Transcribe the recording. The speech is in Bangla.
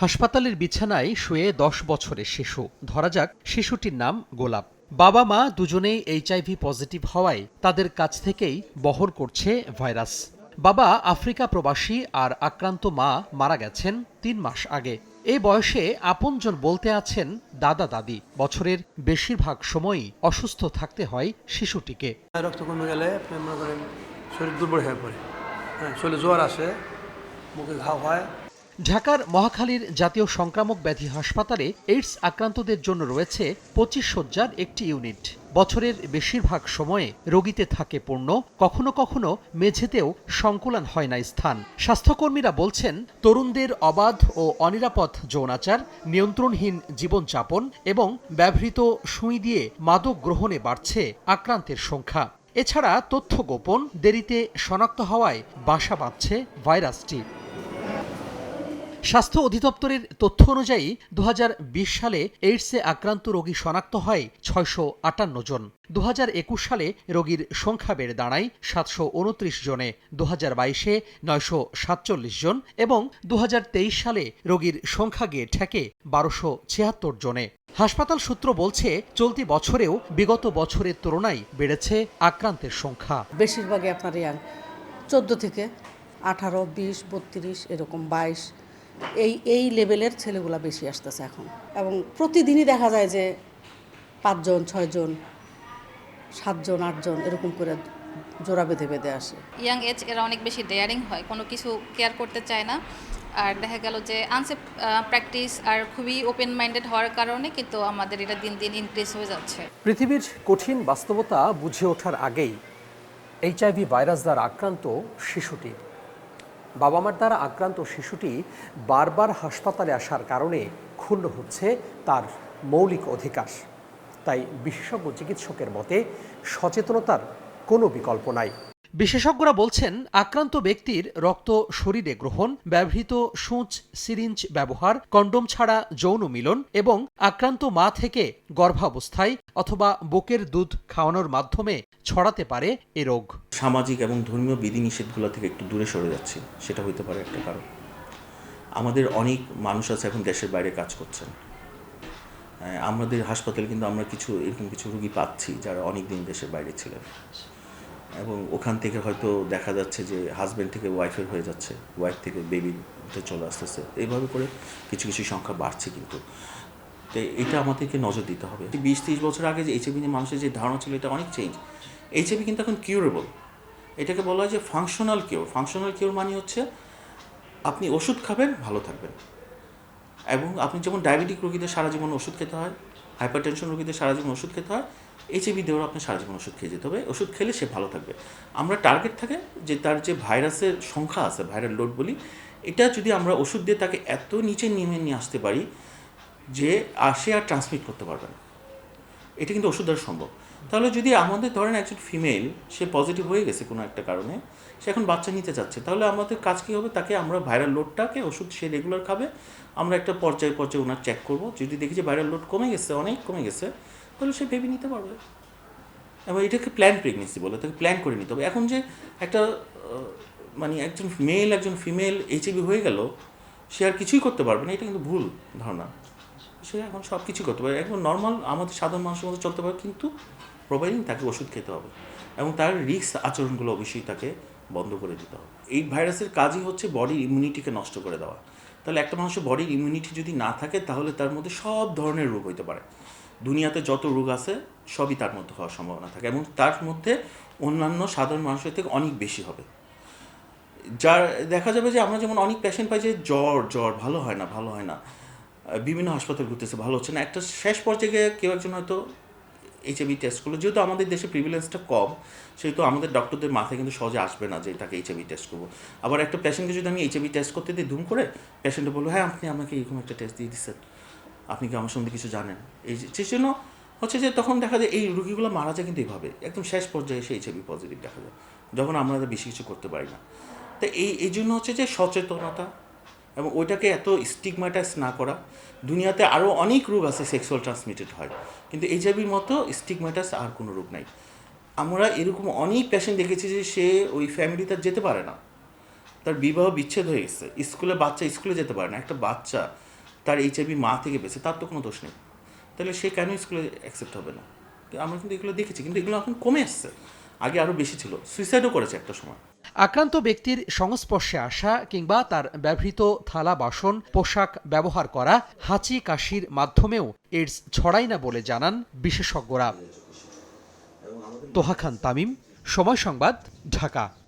হাসপাতালের বিছানায় শুয়ে দশ বছরের শিশু। ধরা যাক, শিশুটির নাম গোলাপ। বাবা মা দুজনেই এইচআইভি পজিটিভ হওয়ায় তাদের কাছ থেকেই বহর করছে ভাইরাস। বাবা আফ্রিকা প্রবাসী আর আক্রান্ত মা মারা গেছেন তিন মাস আগে। এই বয়সে আপনজন বলতে আছেন দাদা দাদি। বছরের বেশিরভাগ সময়ই অসুস্থ থাকতে হয় শিশুটিকে। রক্ত কমে গেলে শরীর দুর্বল হয়ে পড়ে। হ্যাঁ শরীরে জ্বর আসে, মুখে ঘাও হয়। ঢাকার মহাখালীর জাতীয় সংক্রামক ব্যাধি হাসপাতালে এইডস আক্রান্তদের জন্য রয়েছে পঁচিশ শয্যার একটি ইউনিট। বছরের বেশিরভাগ সময়ে রোগীতে থাকে পূর্ণ, কখনো কখনো মেঝেতেও সংকুলান হয় না স্থান। স্বাস্থ্যকর্মীরা বলছেন, তরুণদের অবাধ ও অনিরাপদ যৌনাচার, নিয়ন্ত্রণহীন জীবনযাপন এবং ব্যবহৃত সুই দিয়ে মাদক গ্রহণে বাড়ছে আক্রান্তের সংখ্যা। এছাড়া তথ্য গোপন, দেরিতে শনাক্ত হওয়ায় বাসা বাঁধছে ভাইরাসটি। স্বাস্থ্য অধিদপ্তরের তথ্য অনুযায়ী দু হাজার বিশ সালে এইডসে আক্রান্ত রোগী শনাক্ত হয় ছয়শো আটান্ন জন। দু হাজার একুশ সালে রোগীর সংখ্যা বেড়ে দাঁড়ায় সাতশো উনত্রিশ জনে দু হাজার বাইশে নয়শো সাতচল্লিশ জন এবং দু হাজার তেইশ সালে রোগীর সংখ্যা গিয়ে ঠেকে বারোশো ছিয়াত্তর জনে। হাসপাতাল সূত্র বলছে, চলতি বছরেও বিগত বছরের তুলনায় বেড়েছে আক্রান্তের সংখ্যা। বেশিরভাগই আপনার ইয়াং, চোদ্দ থেকে আঠারো, বিশ, বত্রিশ, এরকম বাইশ। এই এই লেভেলের ছেলেগুলা বেশি আসতেছে এখন। এবং প্রতিদিনই দেখা যায় যে পাঁচজন ছয়জন সাতজন আটজন এরকম করে জোড়া বেঁধে বেঁধে আসে। ইয়াং এজ এরা অনেক বেশি ডেয়ারিং হয় কোনো কিছু কেয়ার করতে চায় না। আর দেখা গেল যে আনসেফ প্র্যাকটিস আর খুবই ওপেন মাইন্ডেড হওয়ার কারণে কিন্তু আমাদের এটা দিন দিন ইনক্রিজ হয়ে যাচ্ছে। পৃথিবীর কঠিন বাস্তবতা বুঝে ওঠার আগেই এইচআইভি ভাইরাস দ্বারা আক্রান্ত শিশুটি। বাবা মার দ্বারা আক্রান্ত শিশুটি বারবার হাসপাতালে আসার কারণে ক্ষুণ্ণ হচ্ছে তার মৌলিক অধিকার। তাই বিশেষজ্ঞ চিকিৎসকের মতে সচেতনতার কোনো বিকল্প নাই। বিশেষজ্ঞরা বলছেন, আক্রান্ত ব্যক্তির রক্ত শরীরে গ্রহণ, ব্যবহৃত সূচ, সিরিঞ্জ ব্যবহার, কন্ডোম ছাড়া যৌন মিলন এবং আক্রান্ত মা থেকে গর্ভাবস্থায় অথবা বুকের দুধ খাওয়ানোর মাধ্যমে ছড়াতে পারে এ রোগ। সামাজিক এবং ধর্মীয় বিধিনিষেধগুলো থেকে একটু দূরে সরে যাচ্ছি, সেটা হইতে পারে একটা কারণ। আমাদের অনেক মানুষ আছে এখন দেশের বাইরে কাজ করছেন। আমাদের হাসপাতালে কিন্তু আমরা কিছু এরকম কিছু রুগী পাচ্ছি যারা অনেক দিন দেশের বাইরে ছিলেন। এবং ওখান থেকে হয়তো দেখা যাচ্ছে যে হাজব্যান্ড থেকে ওয়াইফের হয়ে যাচ্ছে ওয়াইফ থেকে বেবিতে চলে আসতেছে। এইভাবে করে কিছু কিছু সংখ্যা বাড়ছে কিন্তু। তো এটা আমাদেরকে নজর দিতে হবে। বিশ, তিরিশ বছর আগে যে এইচআইভি নিয়ে মানুষের যে ধারণা ছিল, এটা অনেক চেঞ্জ এইচআইভি কিন্তু এখন কিউরেবল এটাকে বলা হয় যে ফাংশনাল কিউর ফাংশনাল কিউর মানে হচ্ছে আপনি ওষুধ খাবেন, ভালো থাকবেন। এবং আপনি যেমন ডায়াবেটিক রোগীদের সারা জীবন ওষুধ খেতে হয় হাইপার টেনশন রোগীদের সারা জীবন ওষুধ খেতে হয় এইচআইভি দেওয়ার আপনি সারা জীবন ওষুধ খেয়ে যেতে হবে। ওষুধ খেলে সে ভালো থাকবে। আমরা টার্গেট থাকে যে তার যে ভাইরাসের সংখ্যা আছে ভাইরাল লোড বলি, এটা যদি আমরা ওষুধ দিয়ে তাকে এত নিচে নেমে নিয়ে আসতে পারি যে আর সে আর ট্রান্সমিট করতে পারবে না। এটা কিন্তু ওষুধ দ্বারা সম্ভব। তাহলে যদি আমাদের ধরেন একজন ফিমেল সে পজিটিভ হয়ে গেছে কোনো একটা কারণে, সে এখন বাচ্চা নিতে চাচ্ছে তাহলে আমাদের কাজ কী হবে? তাকে আমরা ভাইরাল লোডটাকে ওষুধ সে রেগুলার খাবে। আমরা একটা পর্যায়ে পর্যায়ে ওনার চেক করব। যদি দেখি যে ভাইরাল লোড কমে গেছে, অনেক কমে গেছে, তাহলে সে বেবি নিতে পারবে। এবং এটাকে প্ল্যান প্রেগনেন্সি বলে, তাকে প্ল্যান করে নিতে হবে। এখন যে একটা মানে একজন মেল একজন ফিমেল এইচআইভি হয়ে গেল, সে আর কিছুই করতে পারবে না, এটা কিন্তু ভুল ধারণা। সে এখন সব কিছু করতে পারে। এখন নর্মাল আমাদের সাধারণ মানুষের মতো চলতে পারে, কিন্তু প্রোভাইডিং তাকে ওষুধ খেতে হবে এবং তার রিস্ক আচরণগুলো অবশ্যই তাকে বন্ধ করে দিতে হবে। এই ভাইরাসের কাজই হচ্ছে বডির ইমিউনিটিকে নষ্ট করে দেওয়া। তাহলে একটা মানুষের বডির ইমিউনিটি যদি না থাকে, তাহলে তার মধ্যে সব ধরনের রোগ হইতে পারে। দুনিয়াতে যত রোগ আছে, সবই তার মধ্যে হওয়ার সম্ভাবনা থাকে এবং তার মধ্যে অন্যান্য সাধারণ মানুষের থেকে অনেক বেশি হবে। যার, দেখা যাবে যে আমরা যেমন অনেক পেশেন্ট পাই যে জ্বর জ্বর ভালো হয় না, ভালো হয় না। বিভিন্ন হাসপাতাল ঘুরতেছে, ভালো হচ্ছে না। একটা শেষ পর্যায়ে গিয়ে কেউ একজন হয়তো এইচআইভি টেস্ট করল। যেহেতু আমাদের দেশে প্রিভিলেন্সটা কম, সেহেতু আমাদের ডক্টরদের মাথায় কিন্তু সহজে আসবে না যে তাকে এইচআইভি টেস্ট করব। আবার একটা পেশেন্টকে যদি আমি এইচআইভি টেস্ট করতে দিই ধুম করে পেশেন্টে বলল হ্যাঁ আপনি আমাকে এরকম একটা টেস্ট দিয়ে দিচ্ছেন আপনি কি আমার সম্বন্ধে কিছু জানেন? এই সেই জন্য হচ্ছে যে তখন দেখা যায় এই রুগীগুলো মারা যায় কিন্তু এইভাবে একদম শেষ পর্যায়ে এসে এইচআইভি পজিটিভ দেখা যায়, যখন আমরা বেশি কিছু করতে পারি না। তো এই এই জন্য হচ্ছে যে সচেতনতা এবং ওইটাকে এত স্টিগমাটাইজ না করা। দুনিয়াতে আরও অনেক রোগ আছে সেক্সুয়াল ট্রান্সমিটেড হয়। কিন্তু এইচআইভির মতো স্টিগমাটাইজ আর কোনো রোগ নাই। আমরা এরকম অনেক পেশেন্ট দেখেছি যে সে ওই ফ্যামিলি তার যেতে পারে না। তার বিবাহ বিচ্ছেদ হয়ে গেছে। স্কুলে বাচ্চা স্কুলে যেতে পারে না। একটা বাচ্চা তার এইচআইভি মা থেকে বেঁচে তার তো কোনো দোষ নেই। তাহলে সে কেন স্কুলে অ্যাকসেপ্ট হবে না? আমরা কিন্তু এগুলো দেখেছি। কিন্তু এগুলো এখন কমে আসছে। আগে আরও বেশি ছিল। সুইসাইডও করেছে একটা সময়। আক্রান্ত ব্যক্তির সংস্পর্শে আসা কিংবা তার ব্যবহৃত থালা, বাসন, পোশাক ব্যবহার করা হাঁচি, কাশির মাধ্যমেও এডস ছড়ায় না বলে জানান বিশেষজ্ঞরা। তোহা খান তামিম, সময় সংবাদ, ঢাকা।